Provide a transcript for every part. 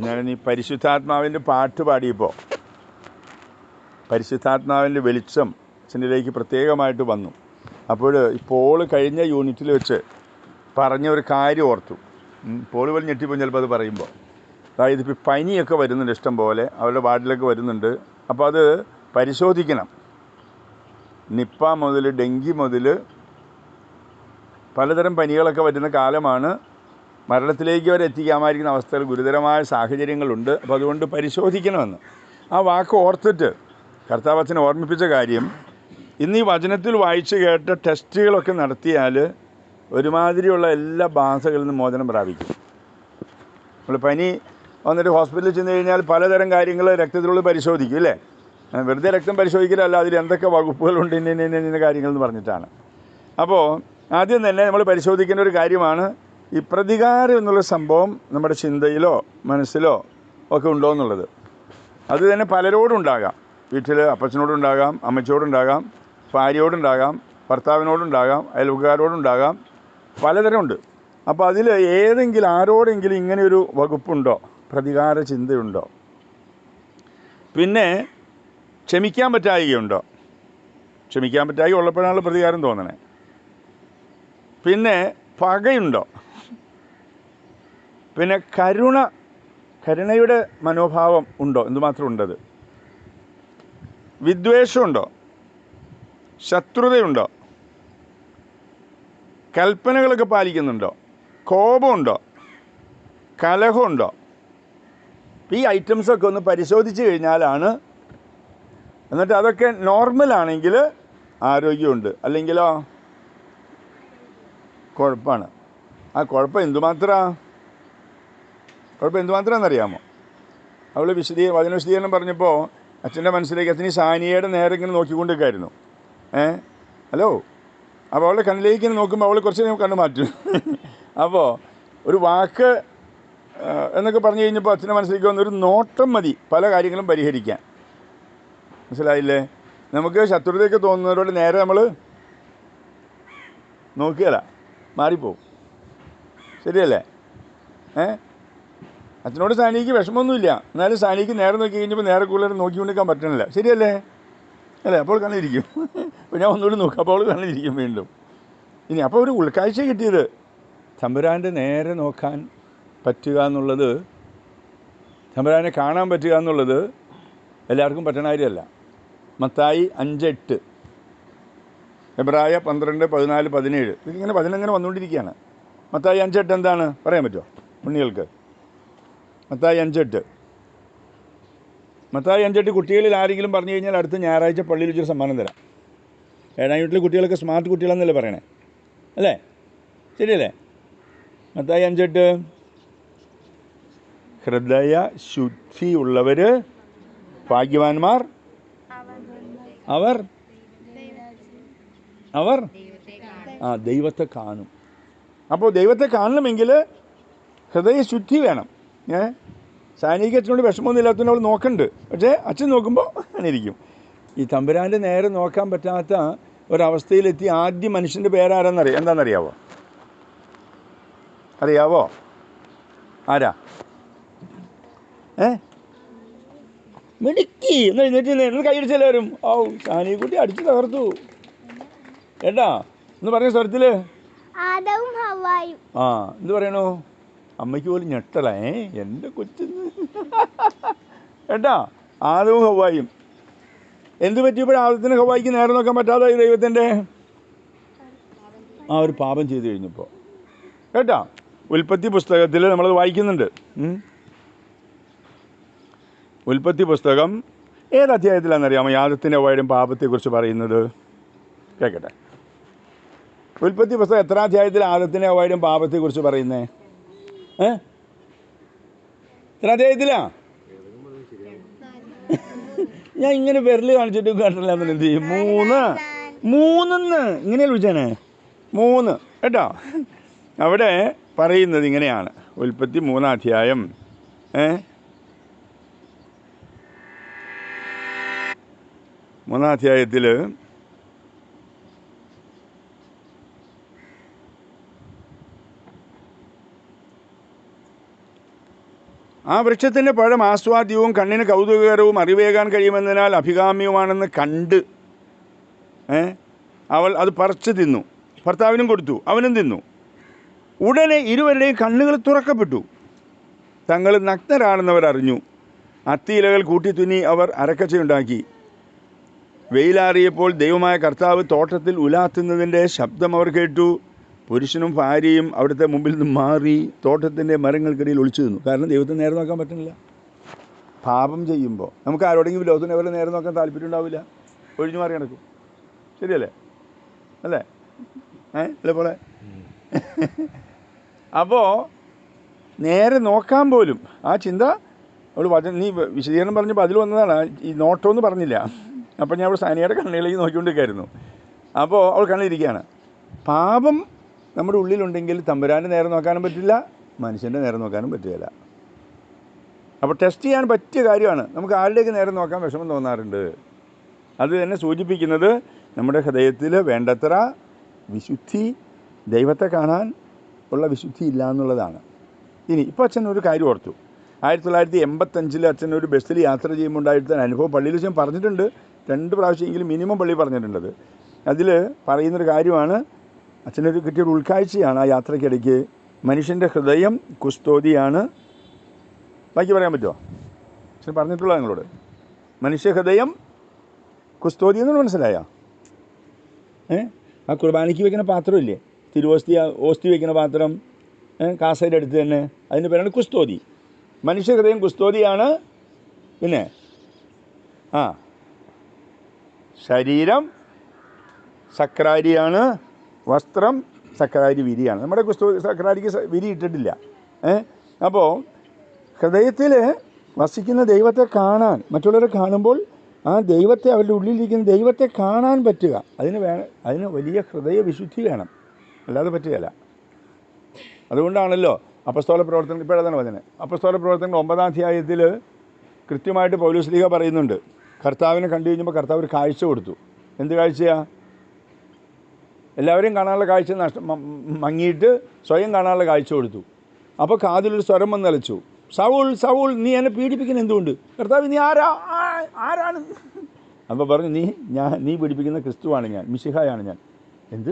ഞാൻ ഈ പരിശുദ്ധാത്മാവിന്റെ പാട്ട് പാടിയപ്പോൾ പരിശുദ്ധാത്മാവിന്റെ വെളിച്ചം അച്ഛനിലേക്ക് പ്രത്യേകമായിട്ട് വന്നു. അപ്പോൾ ഇപ്പോൾ കഴിഞ്ഞ യൂണിറ്റിൽ വെച്ച് പറഞ്ഞ ഒരു കാര്യം ഓർത്തു. പോൾ പോലും ഞെട്ടിപ്പോൾ ചിലപ്പോൾ അത് പറയുമ്പോൾ അതായത് ഇപ്പോൾ പനിയൊക്കെ വരുന്നുണ്ട് ഇഷ്ടം പോലെ അവരുടെ വാർഡിലൊക്കെ വരുന്നുണ്ട്. അപ്പോൾ അത് പരിശോധിക്കണം. നിപ്പ മുതൽ ഡെങ്കി മുതൽ പലതരം പനികളൊക്കെ വരുന്ന കാലമാണ് മരണത്തിലേക്ക് വരെ എത്തിക്കാമായിരിക്കുന്ന അവസ്ഥകൾ ഗുരുതരമായ സാഹചര്യങ്ങളുണ്ട്. അപ്പോൾ അതുകൊണ്ട് പരിശോധിക്കണമെന്ന്. ആ വാക്ക് ഓർത്തിട്ട് കർത്താവച്ചനെ ഓർമ്മിപ്പിച്ച കാര്യം ഇന്ന് ഈ വചനത്തിൽ വായിച്ചു കേട്ട ടെസ്റ്റുകളൊക്കെ നടത്തിയാൽ ഒരുമാതിരിയുള്ള എല്ലാ ബാധകളിൽ നിന്നും മോചനം പ്രാപിക്കും. നമ്മൾ പനി വന്നിട്ട് ഹോസ്പിറ്റലിൽ ചെന്ന് കഴിഞ്ഞാൽ പലതരം കാര്യങ്ങൾ രക്തത്തിലുള്ള പരിശോധിക്കും അല്ലേ വെറുതെ രക്തം പരിശോധിക്കലല്ല അതിൽ എന്തൊക്കെ വകുപ്പുകളുണ്ട് ഇന്ന ഇന്ന ഇന്ന പറഞ്ഞിട്ടാണ്. അപ്പോൾ ആദ്യം തന്നെ നമ്മൾ പരിശോധിക്കേണ്ട ഒരു കാര്യമാണ് ഈ പ്രതികാരം എന്നുള്ള സംഭവം നമ്മുടെ ചിന്തയിലോ മനസ്സിലോ ഒക്കെ ഉണ്ടോ എന്നുള്ളത്. അത് തന്നെ പലരോടും ഉണ്ടാകാം. വീട്ടിൽ അപ്പച്ചനോടുണ്ടാകാം അമ്മച്ചോടുണ്ടാകാം ഭാര്യയോടുണ്ടാകാം ഭർത്താവിനോടുണ്ടാകാം അയൽവക്കാരോടുണ്ടാകാം പലതരമുണ്ട് അപ്പോൾ അതിൽ ഏതെങ്കിലും ആരോടെങ്കിലും ഇങ്ങനെയൊരു വകുപ്പുണ്ടോ? പ്രതികാര ചിന്തയുണ്ടോ? പിന്നെ ക്ഷമിക്കാൻ പറ്റായികയുണ്ടോ? ക്ഷമിക്കാൻ പറ്റായി ഉള്ളപ്പോഴാണ് പ്രതികാരം തോന്നണേ. പിന്നെ പകയുണ്ടോ? പിന്നെ കരുണ കരുണയുടെ മനോഭാവം ഉണ്ടോ? എന്തുമാത്രം ഉണ്ടത്? വിദ്വേഷമുണ്ടോ? ശത്രുതയുണ്ടോ? കൽപ്പനകളൊക്കെ പാലിക്കുന്നുണ്ടോ? കോപമുണ്ടോ? കലഹമുണ്ടോ? ഈ ഐറ്റംസൊക്കെ ഒന്ന് പരിശോധിച്ച് കഴിഞ്ഞാലാണ് എന്നിട്ട് അതൊക്കെ നോർമലാണെങ്കിൽ ആരോഗ്യമുണ്ട്. അല്ലെങ്കിലോ? കുഴപ്പമാണ്. ആ കുഴപ്പം എന്തുമാത്രമാണ് കുഴപ്പം എന്തുമാത്രമെന്നറിയാമോ അവൾ വിശദീ വചന വിശദീകരണം പറഞ്ഞപ്പോൾ അച്ഛന്റെ മനസ്സിലേക്ക് അച്ഛൻ ഈ സാനിയയുടെ നേരെ ഇങ്ങനെ നോക്കിക്കൊണ്ടിരിക്കായിരുന്നു. ഏ? ഹലോ? അപ്പോൾ അവളുടെ കണ്ണിലേക്ക് ഇങ്ങനെ നോക്കുമ്പോൾ അവൾ കുറച്ച് കണ്ണ് മാറ്റും. അപ്പോൾ ഒരു വാക്ക് എന്നൊക്കെ പറഞ്ഞു കഴിഞ്ഞപ്പോൾ അച്ഛന്റെ മനസ്സിലേക്ക് വന്ന ഒരു നോട്ടം മതി പല കാര്യങ്ങളും പരിഹരിക്കാൻ. മനസ്സിലായില്ലേ? നമുക്ക് ശത്രുതയൊക്കെ തോന്നുന്നവരോട് നേരെ നമ്മൾ നോക്കുകയല്ല മാറിപ്പോവും. ശരിയല്ലേ? ഏ? അച്ഛനോട് സാനിക്ക് വിഷമമൊന്നുമില്ല. എന്നാലും സാനിക്ക് നേരെ നോക്കി കഴിഞ്ഞപ്പോൾ നേരെ കൂടുതൽ നോക്കിക്കൊണ്ടിരിക്കാൻ പറ്റണില്ല. ശരിയല്ലേ? അല്ലേ? അപ്പോൾ കണ്ണിരിക്കും അപ്പോൾ ഞാൻ ഒന്നുകൂടി നോക്കാം. അപ്പോൾ കണ്ണിരിക്കും വീണ്ടും. ഇനി അപ്പോൾ ഒരു ഉൾക്കാഴ്ച കിട്ടിയത്. തമ്പുരാന്റെ നേരെ നോക്കാൻ പറ്റുക എന്നുള്ളത് തമ്പുരാനെ കാണാൻ പറ്റുക എന്നുള്ളത് എല്ലാവർക്കും പറ്റണ കാര്യമല്ല. മത്തായി അഞ്ചെട്ട്. എബ്രായ പന്ത്രണ്ട് പതിനാല് പതിനേഴ്. ഇതിങ്ങനെ പതിനങ്ങനെ വന്നുകൊണ്ടിരിക്കുകയാണ്. മത്തായി അഞ്ചെട്ട് എന്താണ്? പറയാൻ പറ്റുമോ? ഉണ്ണികൾക്ക്. മത്തായി അഞ്ചെട്ട്. മത്തായി അഞ്ചെട്ട് കുട്ടികളിൽ ആരെങ്കിലും പറഞ്ഞു കഴിഞ്ഞാൽ അടുത്ത ഞായറാഴ്ച പള്ളിയിൽ വെച്ചൊരു സമ്മാനം തരാം. ഏഴാം വീട്ടിലെ കുട്ടികളൊക്കെ സ്മാർട്ട് കുട്ടികളെന്നല്ലേ പറയണേ? അല്ലേ? ശരിയല്ലേ? മത്തായി അഞ്ചെട്ട്. ഹൃദയ ശുദ്ധിയുള്ളവർ ഭാഗ്യവാന്മാർ? അവർ? അവർ? ആ ദൈവത്തെ കാണും. അപ്പോൾ ദൈവത്തെ കാണണമെങ്കിൽ ഹൃദയശുദ്ധി വേണം. ഏ? സാനിക്ക് അച്ഛനോട് വിഷമമൊന്നും ഇല്ലാത്തതിന് അവൾ നോക്കണ്ട്. പക്ഷേ അച്ഛൻ നോക്കുമ്പോൾ അങ്ങനെ ഇരിക്കും. ഈ തമ്പുരാന്റെ നേരെ നോക്കാൻ പറ്റാത്ത ഒരവസ്ഥയിലെത്തി ആദ്യ മനുഷ്യന്റെ പേരാരെന്നറിയാം? എന്താണെന്നറിയാവോ അറിയാവോ? ആരാ? ഏ? മിടുക്കി. എന്ന് എഴുന്നേറ്റ് നിന്ന് കൈയടിച്ച് എല്ലാവരും. ഓ സാനിക്കുട്ടി അടിച്ച് തകർത്തു. കേട്ടാ എന്ന് പറഞ്ഞ സ്വരത്തിൽ. ആ എന്ത് പറയണു? അമ്മയ്ക്ക് പോലും ഞെട്ടല. ഏ എന്റെ കൊച്ചിന്ന് കേട്ടാ ആദവും ഹവായും. എന്ത് പറ്റിയപ്പോഴും ആദത്തിന് ഹവായിക്ക് നേരെ നോക്കാൻ പറ്റാതായി ദൈവത്തിന്റെ ആ ഒരു പാപം ചെയ്തു കഴിഞ്ഞപ്പോൾ കേട്ടാ ഉൽപ്പത്തി പുസ്തകത്തിൽ നമ്മളത് വായിക്കുന്നുണ്ട്. ഉൽപ്പത്തി പുസ്തകം ഏത് അധ്യായത്തിലാണെന്നറിയാമോ യാദത്തിന്റെ വായും പാപത്തെക്കുറിച്ച് പറയുന്നത്. കേൾക്കട്ടെ ഉൽപ്പത്തി പുസ്തകം എത്ര അധ്യായത്തിൽ ആദത്തിന്റെ വായും പാപത്തെക്കുറിച്ച് പറയുന്നേ? ഏ? അധ്യായത്തിലാ ഞാൻ ഇങ്ങനെ വിരൽ കാണിച്ചിട്ട് കാട്ടില്ല എന്ത് മൂന്ന്. മൂന്നെന്ന്. ഇങ്ങനെ വിളിച്ചാനേ? മൂന്ന്. കേട്ടോ? അവിടെ പറയുന്നത് ഇങ്ങനെയാണ്. ഉൽപ്പത്തി മൂന്നാം അധ്യായം. ഏ? മൂന്നാം ആ വൃക്ഷത്തിന്റെ പഴം ആസ്വാദ്യവും കണ്ണിന് കൗതുകകരവും അറിവേകാൻ കഴിയുമെന്നതിനാൽ അഭികാമ്യമാണെന്ന് കണ്ട് അവൾ അത് പറിച്ച് തിന്നു. ഭർത്താവിനും കൊടുത്തു അവനും തിന്നു. ഉടനെ ഇരുവരുടെയും കണ്ണുകൾ തുറക്കപ്പെട്ടു. തങ്ങൾ നഗ്നരാണെന്നവർ അറിഞ്ഞു. അത്തിയിലകൾ കൂട്ടിത്തുന്നി അവർ അരക്കച്ചയുണ്ടാക്കി. വെയിലാറിയപ്പോൾ ദൈവമായ കർത്താവ് തോട്ടത്തിൽ ഉലാത്തുന്നതിന്റെ ശബ്ദം അവർ കേട്ടു. പുരുഷനും ഭാര്യയും അവിടുത്തെ മുമ്പിൽ നിന്ന് മാറി തോട്ടത്തിന്റെ മരങ്ങൾക്കിടയിൽ ഒളിച്ചു നിന്നു. കാരണം ദൈവത്തെ നേരെ നോക്കാൻ പറ്റുന്നില്ല. പാപം ചെയ്യുമ്പോൾ നമുക്ക് ആരോടെങ്കിലും ലോകത്തിന് അവരെ നേരെ നോക്കാൻ താല്പര്യം ഉണ്ടാവില്ല. ഒഴിഞ്ഞു മാറി നടക്കും. ശരിയല്ലേ? അല്ലേ? ഏ? അല്ലേ പോലെ അപ്പോൾ നേരെ നോക്കാൻ പോലും ആ ചിന്ത അവൾ വചന നീ വിശദീകരണം പറഞ്ഞപ്പോൾ അതിൽ വന്നതാണ്. ഈ നോട്ടമെന്ന് പറഞ്ഞില്ല. അപ്പോൾ ഞാൻ അവൾ സാനിയുടെ കണ്ണിലേക്ക് നോക്കിക്കൊണ്ടിരിക്കുകയായിരുന്നു. അപ്പോൾ അവൾ കണ്ണിലിരിക്കുകയാണ്. പാപം നമ്മുടെ ഉള്ളിലുണ്ടെങ്കിൽ തമ്പുരാന്റെ നേരെ നോക്കാനും പറ്റില്ല മനുഷ്യന്റെ നേരെ നോക്കാനും പറ്റുകയില്ല. അപ്പോൾ ടെസ്റ്റ് ചെയ്യാൻ പറ്റിയ കാര്യമാണ്. നമുക്ക് ആരുടെയൊക്കെ നേരെ നോക്കാൻ വിഷമം തോന്നാറുണ്ട്? അത് തന്നെ സൂചിപ്പിക്കുന്നത് നമ്മുടെ ഹൃദയത്തിൽ വേണ്ടത്ര വിശുദ്ധി ദൈവത്തെ കാണാൻ ഉള്ള വിശുദ്ധി ഇല്ല എന്നുള്ളതാണ്. ഇനി ഇപ്പോൾ അച്ഛൻ ഒരു കാര്യം ഓർത്തു. ആയിരത്തി തൊള്ളായിരത്തി എൺപത്തഞ്ചിൽ അച്ഛൻ ഒരു ബസ്സിൽ യാത്ര ചെയ്യുമ്പോൾ ഉണ്ടായിരുന്ന അനുഭവം പള്ളിയിൽ വെച്ച് പറഞ്ഞിട്ടുണ്ട്. രണ്ട് പ്രാവശ്യമെങ്കിലും മിനിമം പള്ളി പറഞ്ഞിട്ടുണ്ടത്. അതിൽ പറയുന്നൊരു കാര്യമാണ് അച്ഛനൊരു കിട്ടിയൊരു ഉൾക്കാഴ്ചയാണ് ആ യാത്രയ്ക്കിടയ്ക്ക്. മനുഷ്യന്റെ ഹൃദയം കുസ്തോതിയാണ്. ബാക്കി പറയാൻ പറ്റുമോ അച്ഛൻ പറഞ്ഞിട്ടുള്ള നിങ്ങളോട്. മനുഷ്യഹൃദയം കുസ്തോതി എന്ന് മനസ്സിലായ? ഏ? ആ കുർബാനയ്ക്ക് വെക്കുന്ന പാത്രമില്ലേ തിരുവോസ്തി ഓസ്തി വെക്കുന്ന പാത്രം കാസയുടെ അടുത്ത് തന്നെ. അതിന്റെ പേരാണ് കുസ്തോതി. മനുഷ്യഹൃദയം കുസ്തോതിയാണ്. പിന്നെ? ആ. ശരീരം സക്രാരിയാണ്. വസ്ത്രം സക്രാരി വിരിയാണ്. നമ്മുടെ ക്രിസ്തു സക്രാരിക്ക് വിരി ഇട്ടിട്ടില്ല. അപ്പോൾ ഹൃദയത്തിൽ വസിക്കുന്ന ദൈവത്തെ കാണാൻ മറ്റുള്ളവരെ കാണുമ്പോൾ ആ ദൈവത്തെ അവരുടെ ഉള്ളിലിരിക്കുന്ന ദൈവത്തെ കാണാൻ പറ്റുക. അതിന് വേ അതിന് വലിയ ഹൃദയ വിശുദ്ധി വേണം. അല്ലാതെ പറ്റുകയില്ല. അതുകൊണ്ടാണല്ലോ അപ്പസ്തോല പ്രവർത്തനം ഇപ്പോഴതാണ് പറഞ്ഞത്. അപ്പസ്തോല പ്രവർത്തനങ്ങൾ ഒമ്പതാം അധ്യായത്തിൽ കൃത്യമായിട്ട് പൗലുസ്ലീഹ പറയുന്നുണ്ട്. കർത്താവിനെ കണ്ടു കഴിഞ്ഞപ്പോൾ കർത്താവ് ഒരു കാഴ്ച കൊടുത്തു. എന്ത് കാഴ്ചയാ? എല്ലാവരെയും കാണാനുള്ള കാഴ്ച നഷ്ട മങ്ങിയിട്ട് സ്വയം കാണാനുള്ള കാഴ്ച കൊടുത്തു. അപ്പോൾ കാതിലൊരു സ്വരം വന്ന് നിലച്ചു സൗൾ സൗൾ നീ എന്നെ പീഡിപ്പിക്കുന്ന എന്തുകൊണ്ട്? കർത്താവ് നീ ആരാ? ആരാണ്? അപ്പോൾ പറഞ്ഞു നീ ഞാൻ നീ പീഡിപ്പിക്കുന്ന ക്രിസ്തുവാണ് ഞാൻ. മിശിഹായാണ് ഞാൻ. എന്ത്?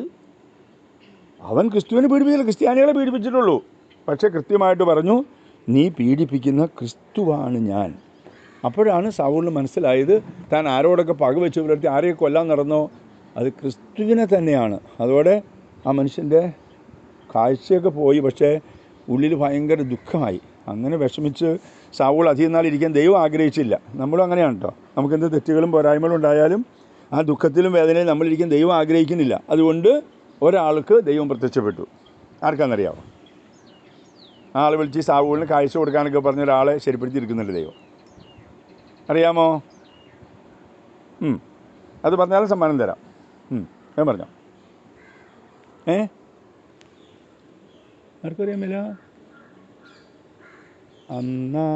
അവൻ ക്രിസ്തുവിനെ പീഡിപ്പിച്ചില്ല. ക്രിസ്ത്യാനികളെ പീഡിപ്പിച്ചിട്ടുള്ളൂ. പക്ഷേ കൃത്യമായിട്ട് പറഞ്ഞു നീ പീഡിപ്പിക്കുന്ന ക്രിസ്തുവാണ് ഞാൻ. അപ്പോഴാണ് സൗളിന് മനസ്സിലായത് താൻ ആരോടൊക്കെ പകവെച്ച് പുലർത്തി ആരെയൊക്കെ കൊല്ലാൻ നടന്നോ? അത് ക്രിസ്തുവിനെ തന്നെയാണ്. അതോടെ ആ മനുഷ്യന്റെ കാഴ്ചയൊക്കെ പോയി. പക്ഷേ ഉള്ളിൽ ഭയങ്കര ദുഃഖമായി. അങ്ങനെ വിഷമിച്ച് സാവൂൾ അധികം നാൾ ദൈവം ആഗ്രഹിച്ചില്ല. നമ്മളും അങ്ങനെയാണ് കേട്ടോ നമുക്കെന്ത് തെറ്റുകളും പോരായ്മകളും ഉണ്ടായാലും ആ ദുഃഖത്തിലും വേദനയിലും നമ്മളിരിക്കാൻ ദൈവം ആഗ്രഹിക്കുന്നില്ല. അതുകൊണ്ട് ഒരാൾക്ക് ദൈവം പ്രത്യക്ഷപ്പെട്ടു. ആർക്കാണെന്നറിയാമോ ആൾ വിളിച്ച് സാവൂളിന് കാഴ്ച കൊടുക്കാനൊക്കെ പറഞ്ഞ ഒരാളെ ശരിപ്പെടുത്തിയിരിക്കുന്നുണ്ട് ദൈവം. അറിയാമോ. അത് പറഞ്ഞാലും സമ്മാനം തരാം. ഞാൻ പറഞ്ഞോ ഏ ആർക്കും അറിയാമില്ല അന്നാ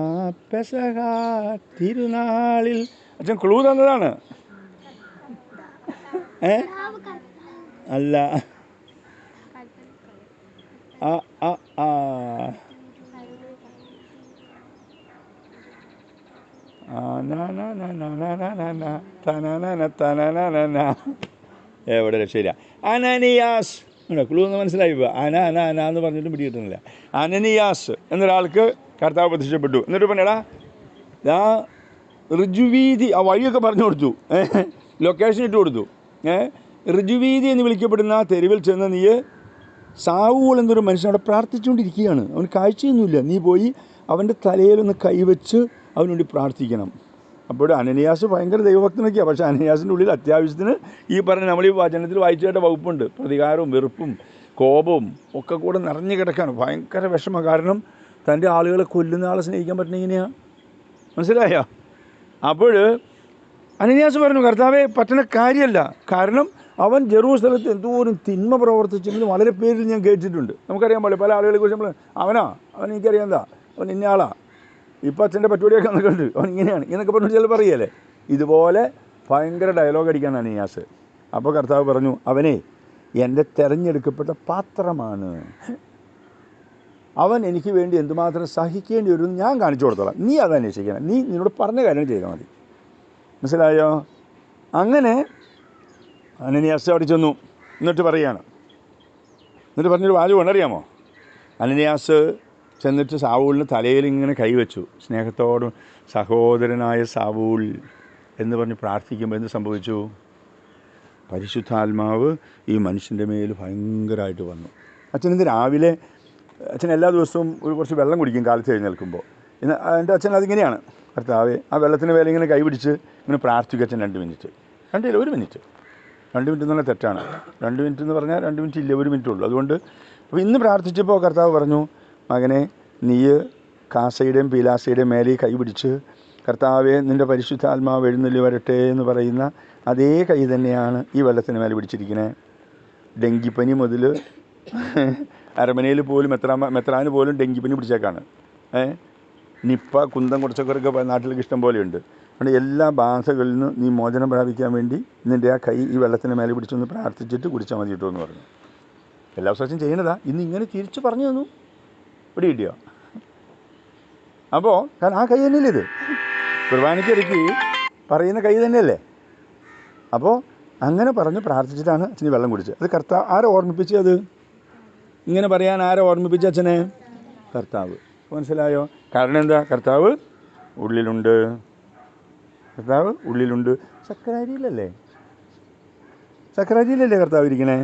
പെസഹ തിരുനാളിൽ അച്ഛൻ ക്ലൂ തന്നതാണ് ഏ അല്ല ആ ആ ആ ആ, നാ, നാ, നാ, നാ, നാ, നാ, നാ, തനനന, തനനനന. എവിടെ രക്ഷയില്ല. അനനിയാസ്. ക്ലൂ എന്ന് മനസ്സിലായി അന അന അന എന്ന് പറഞ്ഞിട്ടും പിടികിട്ടുന്നില്ല അനനിയാസ് എന്നൊരാൾക്ക് കർത്താവ് പ്രത്യക്ഷപ്പെട്ടു. എന്നിട്ട് പറഞ്ഞടാ ആ ഋജുവീതി. ആ വഴിയൊക്കെ പറഞ്ഞു കൊടുത്തു. ലൊക്കേഷൻ ഇട്ട് കൊടുത്തു. ഋജുവീതി എന്ന് വിളിക്കപ്പെടുന്ന തെരുവിൽ ചെന്ന് നീ സാവൂൾ എന്നൊരു മനുഷ്യൻ അവിടെ പ്രാർത്ഥിച്ചുകൊണ്ടിരിക്കുകയാണ്. അവന് കാഴ്ചയൊന്നുമില്ല. നീ പോയി അവന്റെ തലയിലൊന്ന് കൈവച്ച് അവനുവേണ്ടി പ്രാർത്ഥിക്കണം. അപ്പോൾ അനനിയാസ് ഭയങ്കര ദൈവഭക്തനൊക്കെയാണ് പക്ഷേ അനനിയാസിന്റെ ഉള്ളിൽ അത്യാവശ്യത്തിന് ഈ പറഞ്ഞ നമ്മൾ ഈ വചനത്തിൽ വായിച്ചേട്ട വകുപ്പുണ്ട്. പ്രതികാരവും വെറുപ്പും കോപവും ഒക്കെ കൂടെ നിറഞ്ഞു കിടക്കാണ്. ഭയങ്കര വിഷമം. കാരണം തന്റെ ആളുകളെ കൊല്ലുന്ന ആളെ സ്നേഹിക്കാൻ പറ്റുന്ന ഇങ്ങനെയാണ് മനസ്സിലായോ? അപ്പോൾ അനന്യാസ് പറഞ്ഞു കർത്താവെ പറ്റുന്ന കാര്യമല്ല. കാരണം അവൻ ജെറൂസലത്ത് എന്തോരം തിന്മ പ്രവർത്തിച്ചെങ്കിലും വളരെ പേരിൽ ഞാൻ കേട്ടിട്ടുണ്ട്. നമുക്കറിയാൻ പാടില്ല. പല ആളുകളെ കുറിച്ച് നമ്മൾ അവനാ? അവൻ എനിക്കറിയാം എന്താ? അവൻ ഇന്ന ആളാ ഇപ്പം അച്ഛന്റെ പറ്റുപടിയൊക്കെ വന്നിട്ടുണ്ട്. അവൻ ഇങ്ങനെയാണ്. ഇങ്ങനെയൊക്കെ പറഞ്ഞു ചില പറയല്ലേ? ഇതുപോലെ ഭയങ്കര ഡയലോഗ് അടിക്കാനാണ് നിയാസ് അപ്പോൾ കർത്താവ് പറഞ്ഞു അവനെ എന്റെ തിരഞ്ഞെടുക്കപ്പെട്ട പാത്രമാണ്. അവൻ എനിക്ക് വേണ്ടി എന്തുമാത്രം സഹിക്കേണ്ടി വരും ഞാൻ കാണിച്ചു കൊടുത്തോളാം. നീ അത് അന്വേഷിക്കണം. നീ നിന്നോട് പറഞ്ഞ കാര്യം ചെയ്താൽ മതി. മനസ്സിലായോ? അങ്ങനെ അനന്യാസ് അവിടെ ചെന്നു. എന്നിട്ട് പറയുകയാണ് എന്നിട്ട് പറഞ്ഞൊരു വാചകം അറിയാമോ അനനിയാസ് ചെന്നിട്ട് സാവൂലിന് തലയിൽ ഇങ്ങനെ കൈവച്ചു സ്നേഹത്തോടും സഹോദരനായ സാവൂൽ എന്ന് പറഞ്ഞ് പ്രാർത്ഥിക്കുമ്പോൾ എന്ത് സംഭവിച്ചു? പരിശുദ്ധാത്മാവ് ഈ മനുഷ്യന്റെ മേൽ ഭയങ്കരമായിട്ട് വന്നു. അച്ഛൻ ഇന്ന് രാവിലെ അച്ഛൻ എല്ലാ ദിവസവും ഒരു കുറച്ച് വെള്ളം കുടിക്കും കാലത്ത് എഴുന്നേൽക്കുമ്പോൾ. ഇന്ന് എന്റെ അച്ഛൻ അതിങ്ങനെയാണ്. കർത്താവെ ആ വെള്ളത്തിന് മേലെ ഇങ്ങനെ കൈപിടിച്ച് ഇങ്ങനെ പ്രാർത്ഥിക്കും അച്ഛൻ രണ്ട് മിനിറ്റ്. രണ്ടില്ല ഒരു മിനിറ്റ്. രണ്ട് മിനിറ്റ് എന്നുള്ള തെറ്റാണ്. രണ്ട് മിനിറ്റ് എന്ന് പറഞ്ഞാൽ രണ്ട് മിനിറ്റ് ഇല്ല ഒരു മിനിറ്റ് ഉള്ളൂ. അതുകൊണ്ട് അപ്പോൾ ഇന്ന് പ്രാർത്ഥിച്ചപ്പോൾ കർത്താവ് പറഞ്ഞു മകനെ നീ കാസയുടെയും പീലാസയുടെയും മേലെ കൈ പിടിച്ച് കർത്താവെ നിന്റെ പരിശുദ്ധാത്മാവ് എഴുന്നള്ളി വരട്ടെ എന്ന് പറയുന്ന അതേ കൈ തന്നെയാണ് ഈ വെള്ളത്തിന് മേലെ പിടിച്ചിരിക്കുന്നത് ഡെങ്കിപ്പനി മുതൽ അരമനയിൽ പോലും എത്ര മെത്രാന് പോലും ഡെങ്കിപ്പനി പിടിച്ചേക്കാണ്. നിപ്പ കുന്തം കുറച്ചൊക്കെ നാട്ടിലേക്ക് ഇഷ്ടം പോലെയുണ്ട്. അതുകൊണ്ട് എല്ലാ ബാധകളിൽ നിന്ന് നീ മോചനം പ്രാപിക്കാൻ വേണ്ടി നിന്റെ ആ കൈ ഈ വെള്ളത്തിന് മേലെ പിടിച്ചൊന്ന് പ്രാർത്ഥിച്ചിട്ട് കുടിച്ചാൽ മതി കിട്ടുമെന്ന് പറഞ്ഞു. എല്ലാ ദിവസവും ചെയ്യണതാ ഇന്ന് ഇങ്ങനെ തിരിച്ച് പറഞ്ഞു തന്നു. ഇവിടെ കിട്ടിയോ അപ്പോൾ കാരണം ആ കൈ തന്നെയല്ലേ ഇത്? കുർബാനയ്ക്കിടയ്ക്ക് പറയുന്ന കൈ തന്നെയല്ലേ? അപ്പോൾ അങ്ങനെ പറഞ്ഞ് പ്രാർത്ഥിച്ചിട്ടാണ് അച്ഛന് വെള്ളം കുടിച്ചത്. അത് കർത്താവ് ആരെ ഓർമ്മിപ്പിച്ചത് അത്? ഇങ്ങനെ പറയാൻ ആരെ ഓർമ്മിപ്പിച്ച അച്ഛനെ? കർത്താവ്. മനസ്സിലായോ? കാരണം എന്താ? കർത്താവ് ഉള്ളിലുണ്ട്. കർത്താവ് ഉള്ളിലുണ്ട്. സക്കരാരിയിലല്ലേ സക്കരാരിയിലല്ലേ കർത്താവ് ഇരിക്കണേ?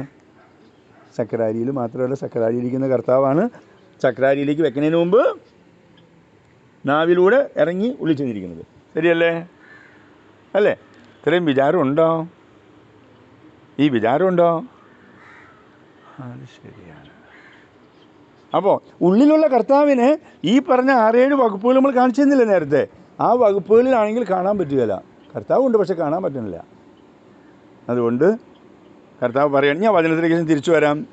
സക്കരാരിയിൽ മാത്രമല്ല സക്കരാരിയിരിക്കുന്ന കർത്താവാണ് സക്കരാരിയിലേക്ക് വെക്കുന്നതിന് മുമ്പ് നാവിലൂടെ ഇറങ്ങി ഉള്ളിൽ ചെന്നിരിക്കുന്നത് ശരിയല്ലേ? അല്ലേ? ഇത്രയും വിചാരമുണ്ടോ? ഈ വിചാരമുണ്ടോ? അത് ശരിയാണ്. അപ്പോൾ ഉള്ളിലുള്ള കർത്താവിന് ഈ പറഞ്ഞ ആറേഴ് വകുപ്പുകൾ നമ്മൾ കാണിച്ചു തന്നില്ല നേരത്തെ? ആ വകുപ്പുകളിലാണെങ്കിൽ കാണാൻ പറ്റുകയില്ല. കർത്താവുണ്ട് പക്ഷെ കാണാൻ പറ്റുന്നില്ല. അതുകൊണ്ട് കർത്താവ് പറയണം ഞാൻ വചനത്തിലേക്ക് തിരിച്ചു വരാം.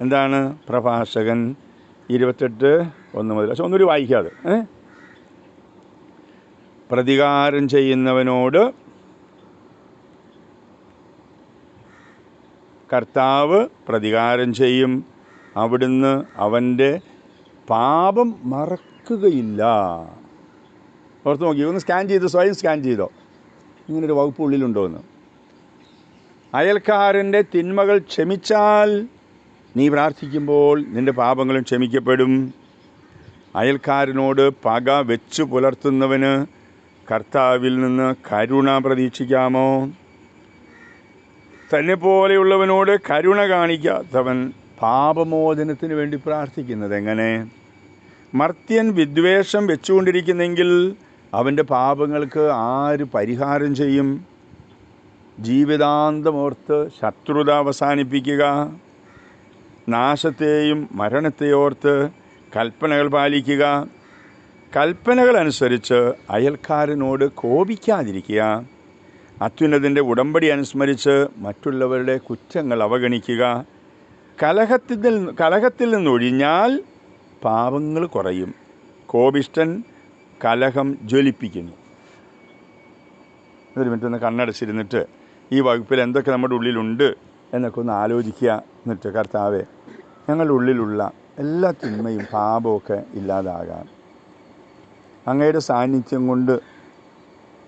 എന്താണ്? പ്രഭാഷകൻ ഇരുപത്തെട്ട് ഒന്ന് മുതൽ. പക്ഷെ ഒന്നുകൂടി വായിക്കാതെ പ്രതികാരം ചെയ്യുന്നവനോട് കർത്താവ് പ്രതികാരം ചെയ്യും. അവിടുന്ന് അവന്റെ പാപം മറക്കുകയില്ല. ഓർത്ത് നോക്കി ഒന്ന് സ്കാൻ ചെയ്ത് സ്വയം സ്കാൻ ചെയ്തോ. ഇങ്ങനൊരു വകുപ്പ് ഉള്ളിലുണ്ടോ എന്ന് അയൽക്കാരന്റെ തിന്മകൾ ക്ഷമിച്ചാൽ നീ പ്രാർത്ഥിക്കുമ്പോൾ നിന്റെ പാപങ്ങളും ക്ഷമിക്കപ്പെടും. അയൽക്കാരനോട് പക വെച്ചു പുലർത്തുന്നവന് കർത്താവിൽ നിന്ന് കരുണ പ്രതീക്ഷിക്കാമോ? തന്നെ പോലെയുള്ളവനോട് കരുണ കാണിക്കാത്തവൻ പാപമോചനത്തിന് വേണ്ടി പ്രാർത്ഥിക്കുന്നത് എങ്ങനെ? മർത്യൻ വിദ്വേഷം വെച്ചുകൊണ്ടിരിക്കുന്നെങ്കിൽ അവന്റെ പാപങ്ങൾക്ക് ആര് പരിഹാരം ചെയ്യും? ജീവിതാന്തമോർത്ത് ശത്രുത അവസാനിപ്പിക്കുക. നാശത്തെയും മരണത്തെയോർത്ത് കൽപ്പനകൾ പാലിക്കുക. കൽപ്പനകൾ അനുസരിച്ച് അയൽക്കാരനോട് കോപിക്കാതിരിക്കുക. അത്യുന്നതിന്റെ ഉടമ്പടി അനുസ്മരിച്ച് മറ്റുള്ളവരുടെ കുറ്റങ്ങൾ അവഗണിക്കുക. കലഹത്തിൽ കലഹത്തിൽ നിന്നൊഴിഞ്ഞാൽ പാപങ്ങൾ കുറയും. കോപിഷ്ടൻ കലഹം ജ്വലിപ്പിക്കുന്നു. ഒരു മിനിറ്റ് ഒന്ന് കണ്ണടച്ചിരുന്നിട്ട് ഈ വകുപ്പിൽ എന്തൊക്കെ നമ്മുടെ ഉള്ളിലുണ്ട്? എന്നൊക്കെ ഒന്ന് ആലോചിക്കുക എന്നിട്ട് കർത്താവേ ഞങ്ങളുടെ ഉള്ളിലുള്ള എല്ലാ തിന്മയും പാപമൊക്കെ ഇല്ലാതാകാൻ അങ്ങയുടെ സാന്നിധ്യം കൊണ്ട്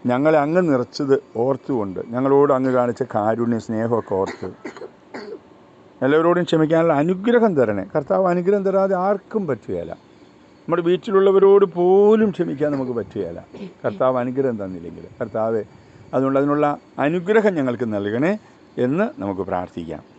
ഞങ്ങളെ അങ്ങ് നിറച്ചത് ഓർത്തുകൊണ്ട് ഞങ്ങളോട് അങ്ങ് കാണിച്ച കാരുണ്യ സ്നേഹമൊക്കെ ഓർത്ത് എല്ലാവരോടും ക്ഷമിക്കാനുള്ള അനുഗ്രഹം തരണേ. കർത്താവ് അനുഗ്രഹം തരാതെ ആർക്കും പറ്റുകയില്ല. നമ്മുടെ വീട്ടിലുള്ളവരോട് പോലും ക്ഷമിക്കാൻ നമുക്ക് പറ്റുകയില്ല. കർത്താവ് അനുഗ്രഹം തന്നില്ലെങ്കിൽ. കർത്താവ് അതുകൊണ്ട് അതിനുള്ള അനുഗ്രഹം ഞങ്ങൾക്ക് നൽകണേ. എന്ന് നമുക്ക് പ്രാർത്ഥിക്കാം.